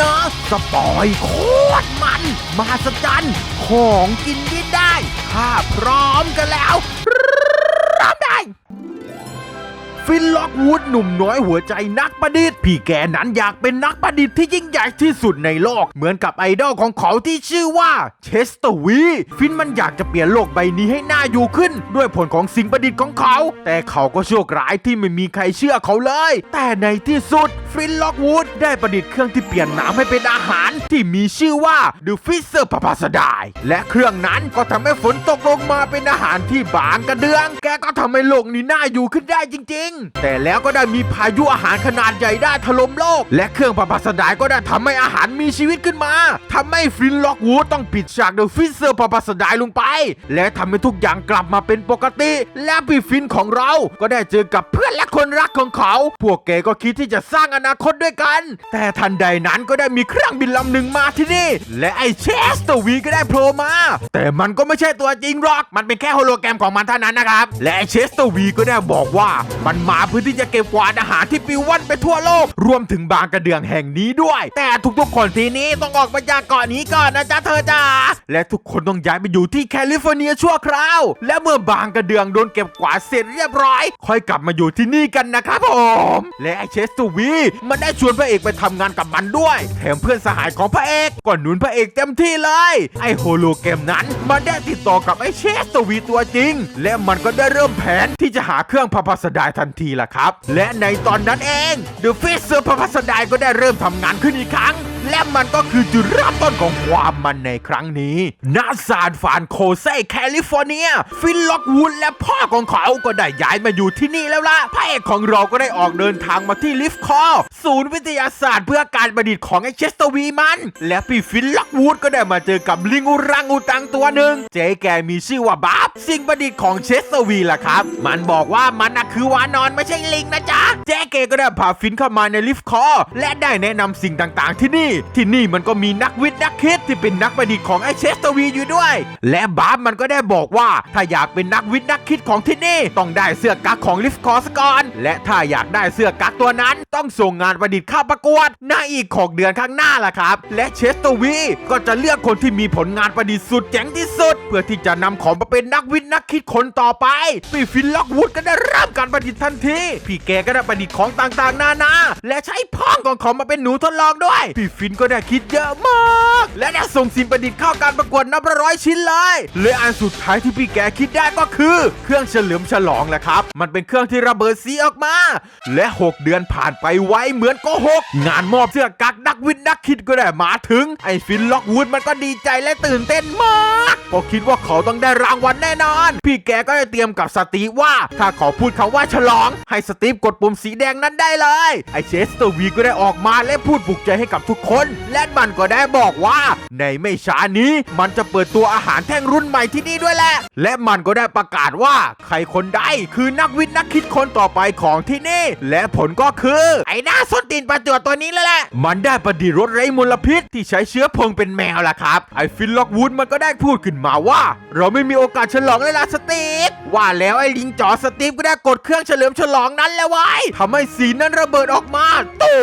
นอสปอยโคตรมัน มหัศจรรย์ ของกินที่ได้ ถ้าพร้อมกันแล้ว ฟินล็อกวูดหนุ่มน้อยหัวใจนักประดิษฐ์พี่แกนั้นอยากเป็นนักประดิษฐ์ที่ยิ่งใหญ่ที่สุดในโลก เหมือนกับไอดอลของเขาที่ชื่อว่าเชสเตอร์วีฟินมันอยากจะเปลี่ยนโลกใบนี้ให้น่าอยู่ขึ้น ด้วยผลของสิ่งประดิษฐ์ของเขา แต่เขาก็โชคร้ายที่ไม่มีใครเชื่อเขาเลย แต่ในที่สุดฟินล็อกวูดได้ประดิษฐ์เครื่องที่เปลี่ยนน้ำให้เป็นอาหาร ที่มีชื่อว่า The Fisher พาพาสดายและเครื่องนั้นก็ทำให้ฝนตกลงมาเป็นอาหารที่บางกระเดือง แกก็ทำให้โลกนี้น่าอยู่ขึ้นได้จริงแต่แล้วก็ได้มีพายุอาหารขนาดใหญ่ได้ถล่มโลก และเครื่องพาพาสดายก็ได้ทำให้อาหารมีชีวิตขึ้นมาทำให้ฟินล็อกวูดต้องปิดฉาก The Fisher พาพาสดายลงไป และทำให้ทุกอย่างกลับมาเป็นปกติ และพี่ฟินของเราก็ได้เจอกับเพื่อนและคนรักของเขา พวกแกก็คิดที่จะสร้างอนาคตด้วยกัน แต่ทันใดนั้นก็ได้มีเครื่องบินลำหนึ่งมาที่นี่ และไอ้เชสเตอร์วีก็ได้โผล่มา แต่มันก็ไม่ใช่ตัวจริงหรอก มันเป็นแค่โฮโลแกรมของมันเท่านั้นนะครับ และไอ้เชสเตอร์วีก็ได้บอกว่ามันมาเพื่อที่จะเก็บกวาดอาหารที่ปลิวว่อนไปทั่วโลก รวมถึงบางกระเดื่องแห่งนี้ด้วย แต่ทุกๆคนทีนี้ต้องออกมาจากเกาะนี้ก่อนนะจ๊ะเธอจ๋าและทุกคนต้องย้ายไปอยู่ที่แคลิฟอร์เนียชั่วคราว และเมื่อบางกระเดื่องโดนเก็บกวาดเสร็จเรียบร้อย ค่อยกลับมาอยู่ที่นี่กันนะครับผมและไอเชสตูวีมันได้ชวนพระเอกไปทำงานกับมันด้วย แถมเพื่อนสหายของพระเอกก็หนุนพระเอกเต็มที่เลย ไอโฮโลแกรมนั้นมันได้ติดต่อกับไอเชสตูวีตัวจริง และมันก็ได้เริ่มแผนที่จะหาเครื่องพาพาสดายทันทีล่ะครับ และในตอนนั้นเองเดอะฟิสเซอร์พาพาสดายก็ได้เริ่มทำงานขึ้นอีกครั้ง และมันก็คือจุดเริ่มต้นของความมันในครั้งนี้ณซานฟานโคเซแคลิฟอร์เนีย ฟินล็อกวูดและพ่อของเขาก็ได้ย้ายมาอยู่ที่นี่แล้วล่ะพระเอกของเราก็ได้ออกเดินทางมาที่ลิฟคอร์ศูนย์วิทยาศาสตร์เพื่อการประดิษฐ์ของไอเชสเตอร์วีมัน และพี่ฟินล็อกวูดก็ได้มาเจอกับลิงอุรังอุตังตัวหนึ่งเจ๊แกมีชื่อว่าบับสิ่งประดิษฐ์ของเชสเตอร์วีล่ะครับ มันบอกว่ามันน่ะคือวานอนไม่ใช่ลิงนะจ๊ะเจ๊เกก็ได้พาฟินเข้ามาในลิฟต์คอร์และได้แนะนำสิ่งต่างๆ ที่นี่ ที่นี่มันก็มีนักวิทย์นักคิดที่เป็นนักประดิษฐ์ของไอเชสตอร์วีอยู่ด้วย และบาร์มันก็ได้บอกว่า ถ้าอยากเป็นนักวิทย์นักคิดของที่นี่ ต้องได้เสื้อกั๊กของลิฟต์คอร์สก่อน และถ้าอยากได้เสื้อกั๊กตัวนั้น ต้องส่งงานประดิษฐ์เข้าประกวดในอีก6เดือนข้างหน้าล่ะครับ และเชสตอร์วีก็จะเลือกคนที่มีผลงานประดิษฐ์สุดเจ๋งที่สุด เพื่อที่จะนำของมาเป็นนักวิทย์นักคิดคนต่อไปพี่ฟินล็อกวูดก็ได้เริ่มการประดิษฐ์ทันที พี่แกก็ได้ประดิษฐ์ของต่างๆ นานา และใช้พ้องของเขามาเป็นหนูทดลองด้วย พี่ฟินก็ได้คิดเยอะมาก และได้ส่งสิ่งประดิษฐ์เข้าการประกวดนับร้อยชิ้นเลยและอันสุดท้ายที่พี่แกคิดได้ก็คือ เครื่องเฉลิมฉลองแหละครับ มันเป็นเครื่องที่ระเบิดสีออกมา และ 6 เดือนผ่านไปไวเหมือนโกหก งานมอบเสื้อกักนักวิทย์นักคิดก็ได้มาถึง ไอ้ฟินล็อกวูดมันก็ดีใจและตื่นเต้นมากก็คิดว่าเขาต้องได้รางวัลแน่นอน พี่แกก็ได้เตรียมกับสตีฟว่า ถ้าขอพูดคำว่าฉลองให้สตีฟกดปุ่มสีแดงนั้นได้เลย ไอเชสเตอร์วีก็ได้ออกมาและพูดปลุกใจให้กับทุกคน และมันก็ได้บอกว่า ในไม่ช้านี้มันจะเปิดตัวอาหารแท่งรุ่นใหม่ที่นี่ด้วยแหละ และมันก็ได้ประกาศว่า ใครคนใดคือนักวิทย์นักคิดคนต่อไปของที่นี่ และผลก็คือไอ้หน้าส้นตีนประจวดตัวนี้แล้วแหละ มันได้ประดิษฐ์รถไร้มลพิษที่ใช้เชื้อเพลิงเป็นแมวล่ะครับ ไอฟินล็อกวูดมันก็ได้พูดขึ้นมาว่า เราไม่มีโอกาสฉลองเลยล่ะสตีฟว่าแล้วไอ้ลิงจ๋อสตีฟก็ได้กดเครื่องเฉลิมฉลองนั้นแล้วไว้ทำให้สีนั้นระเบิดออกมา ตู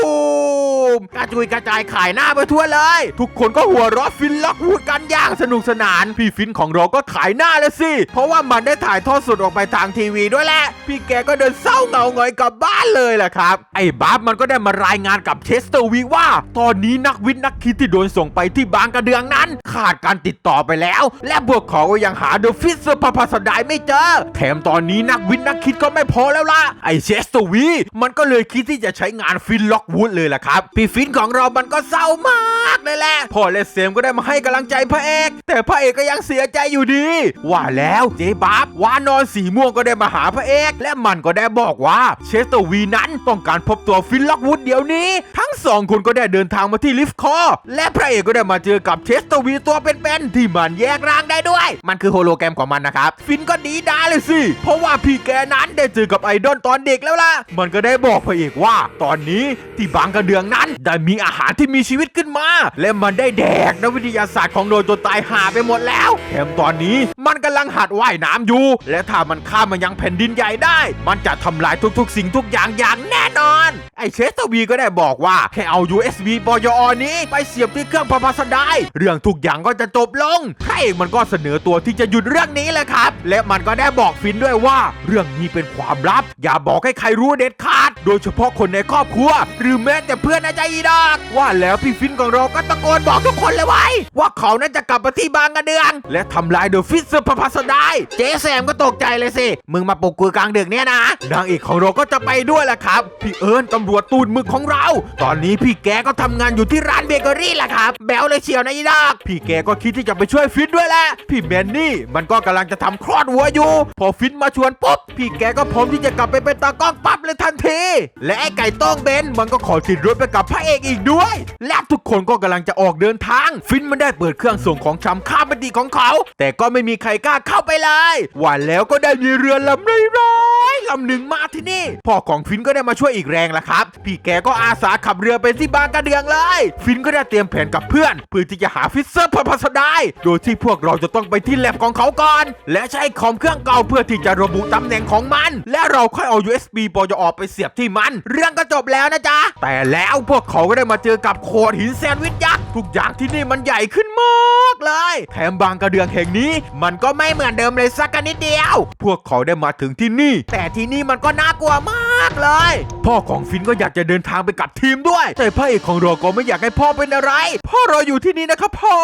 มกระจุยกระจายขายหน้าไปทั่วเลย ทุกคนก็หัวเราะฟินล็อกวูดกันอย่างสนุกสนาน พี่ฟินของเราก็ขายหน้าแล้วสิ เพราะว่ามันได้ถ่ายทอดสดออกไปทางทีวีด้วยแหละ พี่แกก็เดินเศร้าเหงาหงอยกลับบ้านเลยแหละครับ ไอ้บัฟมันก็ได้มารายงานกับเชสเตอร์วีว่า ตอนนี้นักวิทย์นักคิดที่โดนส่งไปที่บางกระเดืองนั้น ขาดการติดต่อไปแล้ว และพวกเขาก็ยังหาเดอะฟิสเซอร์พาพาสดายไม่เจอ แถมตอนนี้นักวิทย์นักคิดก็ไม่พอแล้วละไอเชสเตอร์วีมันก็เลยคิดที่จะใช้งานฟินล็อกวูดเลยล่ะครับพี่ฟินของเรามันก็เศร้ามากเลยแหละพ่อและเซมก็ได้มาให้กำลังใจพระเอก แต่พระเอกก็ยังเสียใจอยู่ดี ว่าแล้วเจ๊บับวานอนสีม่วงก็ได้มาหาพระเอก และมันก็ได้บอกว่าเชสเตอร์วีนั้นต้องการพบตัวฟินล็อกวูดเดี๋ยวนี้ ทั้งสองคนก็ได้เดินทางมาที่ลิฟต์คอร์และพระเอกก็ได้มาเจอกับเชสเตอร์วีตัวเป็นๆที่มันแยกร่างได้ด้วย มันคือโฮโลแกรมของมันนะครับ ฟินก็ดีดาเลยสิ เพราะว่าพี่แกนั้นได้เจอกับไอดอลตอนเด็กแล้วล่ะ มันก็ได้บอกพระเอกว่า ตอนนี้ที่บางกระเดืองนั้น ได้มีอาหารที่มีชีวิตขึ้นมา และมันได้แดกนักวิทยาศาสตร์ของโดนจนตายหาไปหมดแล้ว แถมตอนนี้มันกำลังหัดว่ายน้ำอยู่ และถ้ามันข้ามมายังแผ่นดินใหญ่ได้ มันจะทำลายทุกๆ สิ่งทุกอย่างอย่างแน่นอน ไอเชสตวีก็ได้บอกว่าแค่เอา USB ปยอนี้ ไปเสียบที่เครื่องประภาสดายเรื่องทุกอย่างก็จะจบลงพระเอกมันก็เสนอตัวที่จะหยุดเรื่องนี้แหละครับ และมันก็ได้บอกฟินด้วยว่า เรื่องนี้เป็นความลับ อย่าบอกให้ใครรู้เด็ดขาด โดยเฉพาะคนในครอบครัว หรือแม้แต่เพื่อนอาจารย์อีดอกว่าแล้วพี่ฟินของเราก็ตะโกนบอกทุกคนเลยไว้ ว่าเขานั้นจะกลับมาที่บางกระเดือง และทำลายเดอะฟิสเซอร์ประภาสดายเจ๊แซมก็ตกใจเลยสิ มึงมาปลุกกูกลางดึกเนี่ยนะ นางเอกของเราก็จะไปด้วยแหละครับ พี่เอิญตำรวจตูนมึกของเรา ตอนนี้พี่แกก็ทำงานอยู่ที่ร้านเบเกอรี่แหละครับ แบลเลยเชียวนะอีดอกพี่แกก็คิดที่จะไปช่วยฟินด้วยแหละพี่แมนนี่มันก็กำลังจะทำคลอดวัวอยู่ พอฟินมาชวนปุ๊บพี่แกก็พร้อมที่จะกลับไปเป็นตากล้องปั๊บเลยทันที และไอ้ไก่ต้งเบนมันก็ขอติดรถไปกับพระเอกอีกด้วย และทุกคนก็กำลังจะออกเดินทาง ฟินมันได้เปิดเครื่องส่งของชำข้ามบดีของเขา แต่ก็ไม่มีใครกล้าเข้าไปเลยว่าแล้วก็ได้มีเรือลำน้ อยลำหนึ่งมาที่นี่ พ่อของฟินก็ได้มาช่วยอีกแรงละครับ พี่แกก็อาสาขับเรือไปที่บางกระเดืองเลย ฟินก็ได้เตรียมแผนกับเพื่อนเพื่อที่จะหาฟิสเซอร์พระพัสดายโดยที่พวกเราจะต้องไปที่แลบของเขาก่อน และใช้คอมเครื่องเก่าเพื่อที่จะระบุตำแหน่งของมัน และเราค่อยเอา USB ปยออกไปเสียบที่มัน เรื่องก็จบแล้วนะจ๊ะแต่แล้วพวกเขาก็ได้มาเจอกับโขดหินแซนด์วิชยักษ ทุกอย่างที่นี่มันใหญ่ขึ้นมากเลย แถมบางกระเดืองแห่งนี้ มันก็ไม่เหมือนเดิมเลยสักนิดเดียว พวกเขาได้มาถึงที่นี่ แต่ที่นี่มันก็น่ากลัวมากเลย พ่อของฟินก็อยากจะเดินทางไปกับทีมด้วย แต่พระเอกของเราก็ไม่อยากให้พ่อเป็นอะไรพ่อเรออยู่ที่นี่นะครับพ่อ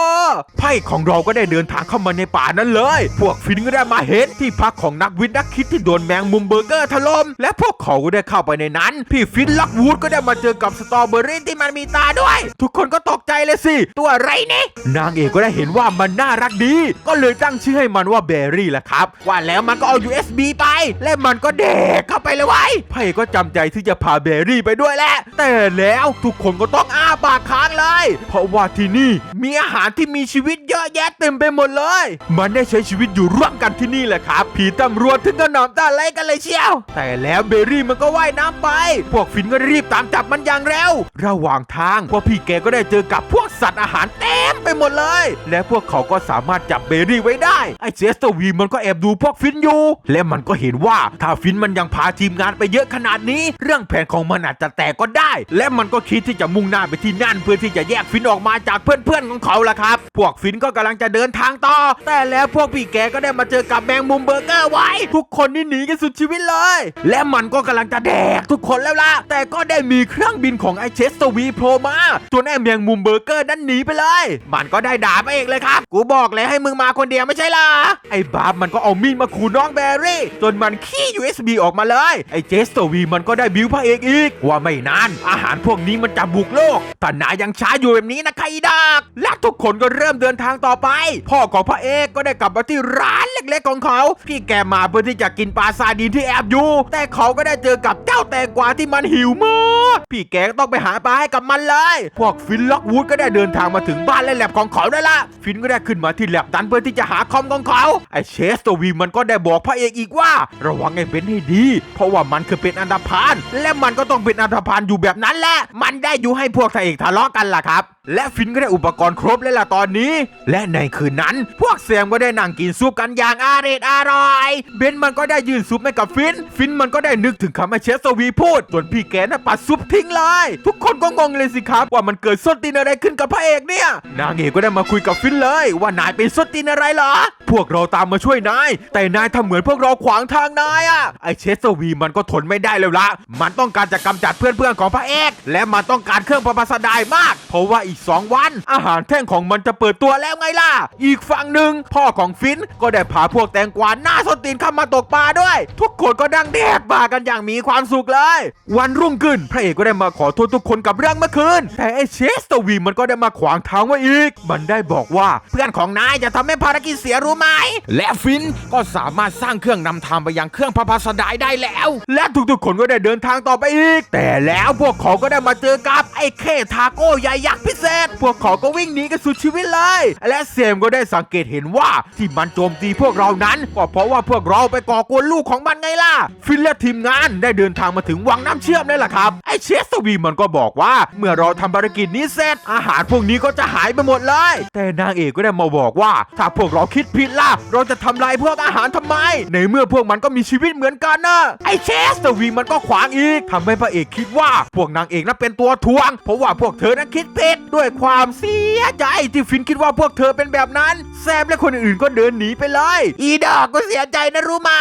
พระเอกของเราก็ได้เดินทางเข้ามาในป่านั้นเลย พวกฟินก็ได้มาเห็นที่พักของนักวิทย์นักคิดที่โดนแมงมุมเบอร์เกอร์ถล่มและพวกเขาก็ได้เข้าไปในนั้น พี่ฟินลักวูดก็ได้มาเจอกับสตรอเบอรี่ที่มันมีตาด้วย ทุกคนก็ตกใจเลยสิตัวอะไรนี่นางเอกก็ได้เห็นว่ามันน่ารักดี ก็เลยตั้งชื่อให้มันว่าเบอร์รี่แหละครับ ว่าแล้วมันก็เอา USB ไป และมันก็เด็กเข้าไปเลยไว้ยพระเอกก็จำใจที่จะพาเบอร์รี่ไปด้วยแหละ แต่แล้วทุกคนก็ต้องอ้าปากค้างเลย เพราะว่าที่นี่มีอาหารที่มีชีวิตเยอะแยะเต็มไปหมดเลย มันได้ใช้ชีวิตอยู่ร่วมกันที่นี่แหละครับ ผีตำรวจถึงกระหน่ำตาไล่กันเลยเชียว แต่แล้วเบอร์รี่มันก็ว่ายน้ำไป พวกฟินก็รีบตามจับมันอย่างเร็ว ระหว่างทางพวกพี่แกก็ได้เจอกับพวกสัตว์อาหารเต็มไปหมดเลย และพวกเขาก็สามารถจับเบรรี่ไว้ได้ ไอเจสตวีมันก็แอบดูพวกฟินอยู่ และมันก็เห็นว่าถ้าฟินมันยังพาทีมงานไปเยอะขนาดนี้ เรื่องแผนของมันอาจจะแตกก็ได้ และมันก็คิดที่จะมุ่งหน้าไปที่นั่น เพื่อที่จะแยกฟินออกมาจากเพื่อนๆของเขาละครับ พวกฟินก็กำลังจะเดินทางต่อ แต่แล้วพวกพี่แกก็ได้มาเจอกับแมงมุมเบอร์เกอร์ไว้ ทุกคนนี่หนีกันสุดชีวิตเลย และมันก็กำลังจะแดกทุกคนแล้วล่ะแต่ก็ได้มีเครื่องบินของไอเชสตวีโผล่มาจนไอแมงมุมเบอร์เกอร์นั้นหนีไปเลย มันก็ได้ด่าไปเองเลยครับ กูบอกเลยให้มึงมาคนเดียวไม่ใช่ล่ะไอ้บาร์บมันก็เอามีดมาขู่น้องแบรี่ จนมันขี้ USB ออกมาเลย ไอ้เจสตวีมันก็ได้บิวพระเอกอีก ว่าไม่นาน อาหารพวกนี้มันจะบุกโลกแต่นายยังช้าอยู่แบบนี้นะไคดัก และทุกคนก็เริ่มเดินทางต่อไป พ่อของพระเอกก็ได้กลับมาที่ร้านเล็กๆของเขา พี่แกมาเพื่อที่จะกินปลาซาดีนที่แอบอยู่ แต่เขาก็ได้เจอกับเจ้าแตงกวาที่มันหิวมาก พี่แกก็ต้องไปหาปลาให้กับมันเลย พวกฟินล็อกวูดก็ได้เดินทางมาถึงบ้านและแลบของเขาได้ละ ฟินก็ได้ขึ้นมาที่แลบดันเพื่อที่จะหาคอมของเขา ไอเชสตววีมันก็ได้บอกพระเอกอีกว่า ระวังไอ้เบนให้ดี เพราะว่ามันคือเป็นอันธพาลและมันก็ต้องเป็นอันธพาลอยู่แบบนั้นแหละ มันได้อยู่ให้พวกทาเอกทะเลาะกันล่ะครับ และฟินก็ได้อุปกรณ์ครบแล้วล่ะตอนนี้ และในคืนนั้น พวกแซมก็ได้นั่งกินซุปกันอย่างอาเรดอร่อย เบนมันก็ได้ยื่นซุปให้กับฟิน ฟินมันก็ได้นึกถึงคำให้เชสววีพูด ส่วนพี่แกน่ะปัดซุปทิ้งเลย ทุกคนก็งงเลยสิครับ ว่ามันเกิดส้นตีนอะไรขึ้นกับพระเอกเนี่ย นางเอกก็ได้มาคุยกับฟินเลย ว่านายเป็นส้นตีนอะไรเหรอ พวกเราตามมาช่วยนาย แต่นายทำเหมือนพวกเราขวางทางนายอะไอเชสวีมันก็ทนไม่ได้แล้วละ มันต้องการจะกำจัดเพื่อนๆของพระเอก และมันต้องการเครื่องประภาสดายมาก เพราะว่าอีก 2 วัน อาหารแท่งของมันจะเปิดตัวแล้วไงล่ะ อีกฝั่งหนึ่งพ่อของฟินก็ได้พาพวกแตงกวาหน้าสนตีนเข้ามาตกปลาด้วย ทุกคนก็ดังแดกปลากันอย่างมีความสุขเลย วันรุ่งขึ้นพระเอกก็ได้มาขอโทษทุกคนกับเรื่องเมื่อคืน แต่ไอเชสวีมันก็ได้มาขวางทางไว้อีก มันได้บอกว่าเพื่อนของนายจะทำให้ภารกิจเสียรู้ไหม และฟินก็สามารถสร้างเครื่องนำทางไปยังเครื่องพระพัสดายได้แล้ว และทุกๆคนก็ได้เดินทางต่อไปอีก แต่แล้วพวกเขาก็ได้มาเจอกับไอ้เคทาโก้ใหญ่ยักษ์พิเศษ พวกเขาก็วิ่งหนีกันสุดชีวิตเลย และเซมก็ได้สังเกตเห็นว่าที่มันโจมตีพวกเรานั้นก็เพราะว่าพวกเราไปก่อกวนลูกของมันไงล่ะ ฟินและทีมงานได้เดินทางมาถึงวังน้ำเชื่อมนี่แหละครับ ไอ้เชสวีมันก็บอกว่า เมื่อเราทำภารกิจนี้เสร็จ อาหารพวกนี้ก็จะหายไปหมดเลย แต่นางเอกก็ได้มาบอกว่า ถ้าพวกเราคิดผิดล่ะ เราจะทำลายพวกอาหารทำไม ในเมื่อพวกมันก็มีชีวิตเหมือนกันนะไอเชสตวีมันก็ขวางอีกทำให้พระเอกคิดว่าพวกนางเอกนั้นเป็นตัวทวง เพราะว่าพวกเธอนั้นคิดผิดด้วยความเสียใจที่ฟินคิดว่าพวกเธอเป็นแบบนั้น แซมและคนอื่นก็เดินหนีไปเลย อีดอกก็เสียใจนะรู้ไหม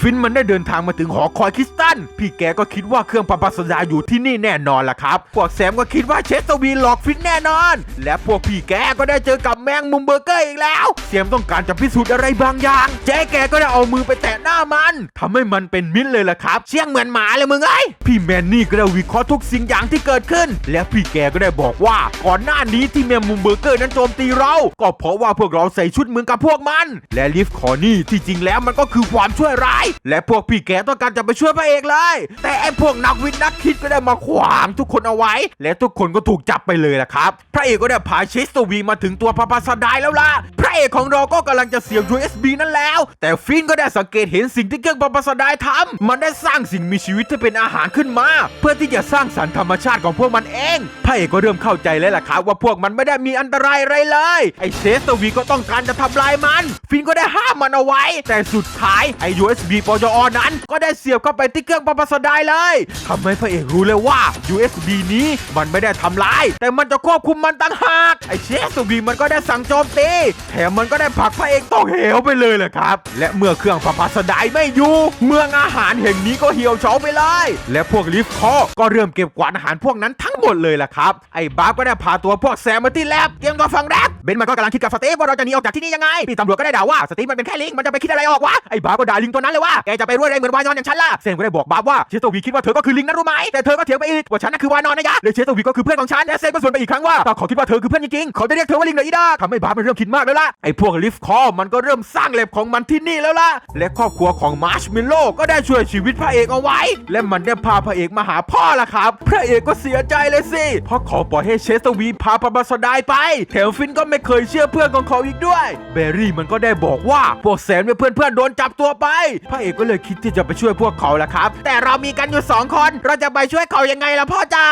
ฟินมันได้เดินทางมาถึงหอคอยคริสตัน พี่แกก็คิดว่าเครื่องประปัสดาอยู่ที่นี่แน่นอนล่ะครับ พวกแซมก็คิดว่าเชสตวีหลอกฟินแน่นอน และพวกพี่แกก็ได้เจอกับแมงมุมเบอร์เกอร์อีกแล้วเซมต้องการจะพิสูจน์อะไรบางอย่าง เจ๊แกก็ได้เอามือไปแตะหน้ามันทำให้มันเป็นมิตรเลยล่ะครับ เชี่ยงเหมือนหมาเลยมึงไอ้พี่แมนนี่ก็ได้วิเคราะห์ทุกสิ่งอย่างที่เกิดขึ้น และพี่แกก็ได้บอกว่าก่อนหน้านี้ที่แมงมุมเบอร์เกอร์นั้นโจมตีเรา ก็เพราะว่าพวกเราใส่ชุดเหมือนกับพวกมัน และลิฟคอนี่ที่จริงแล้วมันก็คือความช่วยร้าย และพวกพี่แกต้องการจะไปช่วยพระเอกเลย แต่ไอ้พวกนักวิทย์นักคิดก็ได้มาขวางทุกคนเอาไว้ และทุกคนก็ถูกจับไปเลยล่ะครับ พระเอกก็ได้พาเชสตวีมาถึงตัวพระพัสดายแล้วล่ะ พระเอกของเราก็กำลังจะเสียบ USB นั่นแล้ว แต่ฟินก็ได้สังเกตเห็นสิ่งที่เครื่องพระพัสดายทำมันได้สร้างสิ่งมีชีวิตที่เป็นอาหารขึ้นมา เพื่อที่จะสร้างสรรค์ธรรมชาติของพวกมันเองพระเอกก็เริ่มเข้าใจแล้วล่ะครับว่าพวกมันไม่ได้มีอันตรายอะไรเลย ไอเชสตวีก็ต้องการจะทำลายมัน ฟินก็ได้ห้ามมันเอาไว้ แต่สุดท้ายไอ USB ปจอนั้น ก็ได้เสียบเข้าไปที่เครื่องพระพัสดายเลยทำให้พระเอกรู้เลยว่า USB นี้มันไม่ได้ทำลาย แต่มันจะควบคุมมันต่างหากไอเชสตวีมันก็ได้สั่งโจมตีแถมมันก็ได้ผลักพระเอกตกเหวไปเลยแหละครับ และเมื่อเครื่องพระพัสดายไม่อยู่ เมืองอาหารแห่งนี้ก็เหี่ยวเฉาไปเลยและพวกลิฟต์คอก็เริ่มเก็บกวาดอาหารพวกนั้นทั้งหมดเลยแหละครับ ไอ้บาร์ก็ได้พาตัวพวกแซมมาที่แลบเตรียมตัวฟังแรปเบนมันก็กำลังคิดกับสตีฟว่าเราจะหนีออกจากที่นี่ยังไงพี่ตำรวจก็ได้ด่าว่าสตีฟมันเป็นแค่ลิงมันจะไปคิดอะไรออกวะไอ้บาร์ก็ด่าลิงตัวนั้นเลยว่าแกจะไปรวยอะไรเหมือนวานอนอย่างฉันล่ะเซมก็ได้บอกบาร์ว่าเชสโตวีคิดว่าเธอก็คือลิงนะรู้ไหมแต่เธอก็เถียงไปอีกว่าฉันน่ะคือวานอนนะยะเลยเชสโตวีก็คือเพื่อนของฉันและเซมก็สวนไปอีกครั้งว่าถ้าเขาคิดว่าเธอคือเพื่อนจริงๆเขาจะเรียกเธอว่าลิงเหรออีดาทำให้บาร์มันเริ่มคิดมากแล้วล่ะไอ้พวกลิฟคอมันก็เริ่มสร้างแลบของมันที่นี่แล้วล่ะ และครอบครัวของมาร์ชเมลโล่ก็ได้ช่วยชีวิตพระเอกเอาไว้ และมันได้พาพระเอกมาหาพ่อละครับ พระเอกก็เสียใจเลยสิ เพราะเขาปล่อยให้เชสโตวีพาปาบาสดายไป แถมฟินก็ไม่เคยเชื่อเพื่อนของเขาอีกด้วย เบร์รี่มันก็ได้บอกว่าพวกแซมและเพื่อนๆโดนจับตัวไป พระเอกก็เลยคิดที่จะไปช่วยพวกเขาละครับ แต่เรามีกันอยู่สองคน เราจะไปช่วยเขายังไงล่ะพ่อจ๋า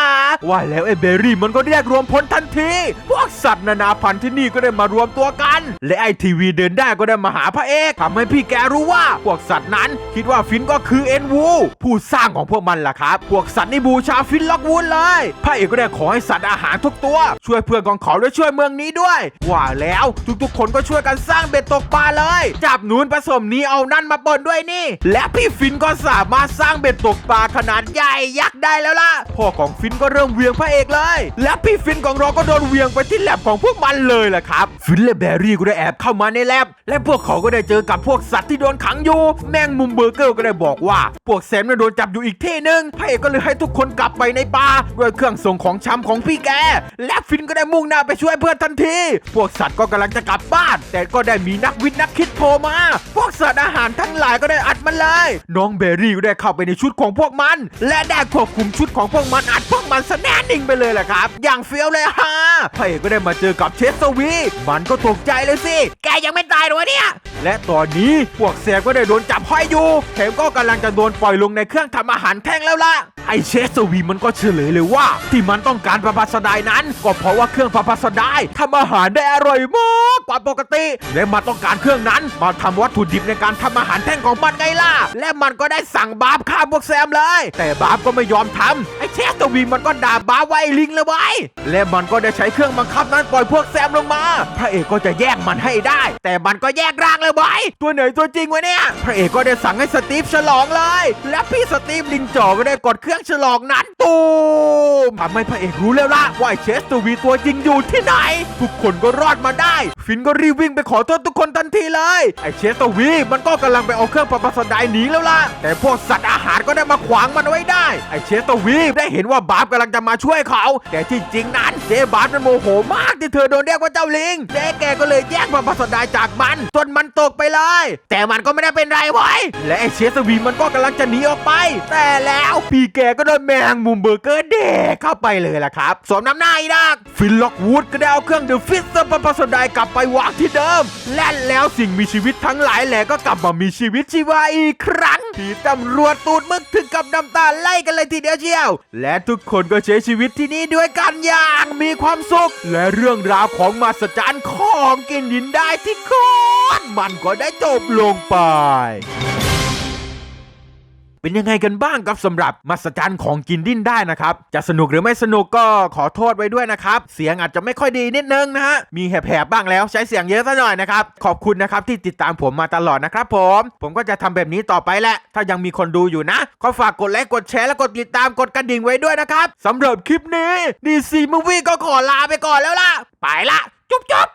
ว่าแล้วไอ้เบร์รี่มันก็เรียกรวมพลทันที พวกสัตว์นานาพันธุ์ที่นี่ก็ได้มารวมตัวกัน และไอทีวีเดนได้ก็ได้มาหาพระเอกทำให้พี่แกรู้ว่าพวกสัตว์นั้น คิดว่าฟินก็คือเอ็นวูผู้สร้างของพวกมันล่ะครับ พวกสัตว์นี่บูชาฟินล็อกวูนเลย พระเอกก็ได้ขอให้สัตว์อาหารทุกตัว ช่วยเพื่อนของเขาและช่วยเมืองนี้ด้วย ว่าแล้วทุกๆ คนก็ช่วยกันสร้างเบ็ดตกปลาเลย จับนูนผสมนี้เอานั่นมาปนด้วยนี่ และพี่ฟินก็สามารถสร้างเบ็ดตกปลาขนาดใหญ่ยักษ์ได้แล้วล่ะพ่อของฟินก็เริ่มเวียงพระเอกเลย และพี่ฟินของเราก็โดนเวียงไปที่แลบของพวกมันเลยแหละครับ ฟินและแบรี่ก็ได้แอบเข้ามาในแลบ และพวกเขาก็ได้เจอกับพวกสัตว์ที่โดนขังอยู่ แมงมุมเบอร์เกอร์ก็ได้บอกว่า พวกแซมเนี่ยโดนจับอยู่อีกที่หนึ่งพระเอกก็เลยให้ทุกคนกลับไปในป่าด้วยเครื่องส่งของชำของพี่แก และฟินก็ได้มุ่งหน้าไปช่วยเพื่อนทันที พวกสัตว์ก็กำลังจะกลับบ้าน แต่ก็ได้มีนักวิทย์นักคิดโผล่มา พวกสัตว์อาหารทั้งหลายก็ได้อัดมันเลย น้องเบอร์รี่ก็ได้เข้าไปในชุดของพวกมัน และได้ควบคุมชุดของพวกมันอัดพวกมันสแนนนิ่งไปเลยแหละครับ อย่างเฟี้ยวเลยฮะพระเอกก็ได้มาเจอกับเชสโซวี มันก็ตกใจเลยสิ แกยังไม่ตายหรอวะเนี่ย และตอนนี้พวกเสียก็ได้โดนจับห้อยอยู่ เข็มก็กำลังจะโดนปล่อยลงในเครื่องทำอาหารแท่งแล้วล่ะ ไอเชสโซวีมันก็เฉลยเลยว่า ที่มันต้องการพระพัสดายนั้น ก็เพราะว่าเครื่องพระพัสดายทำอาหารได้อร่อยมากกว่าปกติ และมันต้องการเครื่องนั้น มาทำวัตถุดิบในการทำอาหารแท่งของมันไงล่ะ และมันก็ได้สั่งบาร์บฆ่าพวกแซมเลย แต่บาร์บก็ไม่ยอมทำไอเชสโซวีมันก็ด่าบาร์บไว้ลิงเลยไว้ และมันก็ได้ใช้เครื่องบังคับนั้นปล่อยพวกแซมลงมา พระเอกก็จะแยกมันให้ได้ แต่มันก็แยกร่างเลยไว้ตัวไหนตัวจริงวะเนี่ย พระเอกก็ได้สั่งให้สตีฟฉลองเลย และพี่สตีฟลิงจ่อก็ได้กดเครื่องฉลองนั้นตูมทำให้พระเอกรู้แล้วล่ะว่าไอเชสตูวีตัวจริงอยู่ที่ไหน ทุกคนก็รอดมาได้ ฟินก็รีบวิ่งไปขอโทษทุกคนทันทีเลย ไอเชสตูวีมันก็กำลังไปเอาเครื่องปรับปะสดายหนีแล้วล่ะ แต่พวกสัตว์อาหารก็ได้มาขวางมันไว้ได้ ไอเชสตูวีได้เห็นว่าบาร์บกำลังจะมาช่วยเขา แต่ที่จริงนั้นเจ๊บาร์บมันโมโหมากที่เธอโดนเรียกว่าเจ้าลิงเจ๊แกก็เลยแยกมาพัสดายจากมันจนมันตกไปเลย แต่มันก็ไม่ได้เป็นไรไว้ยและไอเชสวีมันก็กำลังจะหนีออกไป แต่แล้วพี่แกก็โดนแมงมุมเบอร์เกอร์เด็กเข้าไปเลยล่ะครับสมน้ำหน้าอีดักฟินล็อกวูดก็ได้เอาเครื่องดื่มฟิสเตอร์พัสดายกลับไปวางที่เดิม และแล้วสิ่งมีชีวิตทั้งหลายแหล่ก็กลับมามีชีวิตชีวาอีกครั้งที่ตำรวจตูดมึกถึงกับน้ำตาไล่กันเลยทีเดียวเชียว และทุกคนก็ใช้ชีวิตที่นี่ด้วยกันอย่างมีความสุข และเรื่องราวของมาสจรรย์ของกินดินได้ที่โคตรมันก็ได้จบลงไป เป็นยังไงกันบ้างครับสำหรับมหัศจรรย์ของกินดิ้นได้นะครับ จะสนุกหรือไม่สนุกก็ขอโทษไว้ด้วยนะครับ เสียงอาจจะไม่ค่อยดีนิดนึงนะฮะ มีแหบๆบ้างแล้วใช้เสียงเยอะซะหน่อยนะครับ ขอบคุณนะครับที่ติดตามผมมาตลอดนะครับผม ผมก็จะทำแบบนี้ต่อไปแหละ ถ้ายังมีคนดูอยู่นะก็ฝากกดไลค์กดแชร์และกดติดตามกดกระดิ่งไว้ด้วยนะครับสำหรับคลิปนี้ดีซีมูวี่ก็ขอลาไปก่อนแล้วล่ะ ไปละ จุ๊บจุ๊บ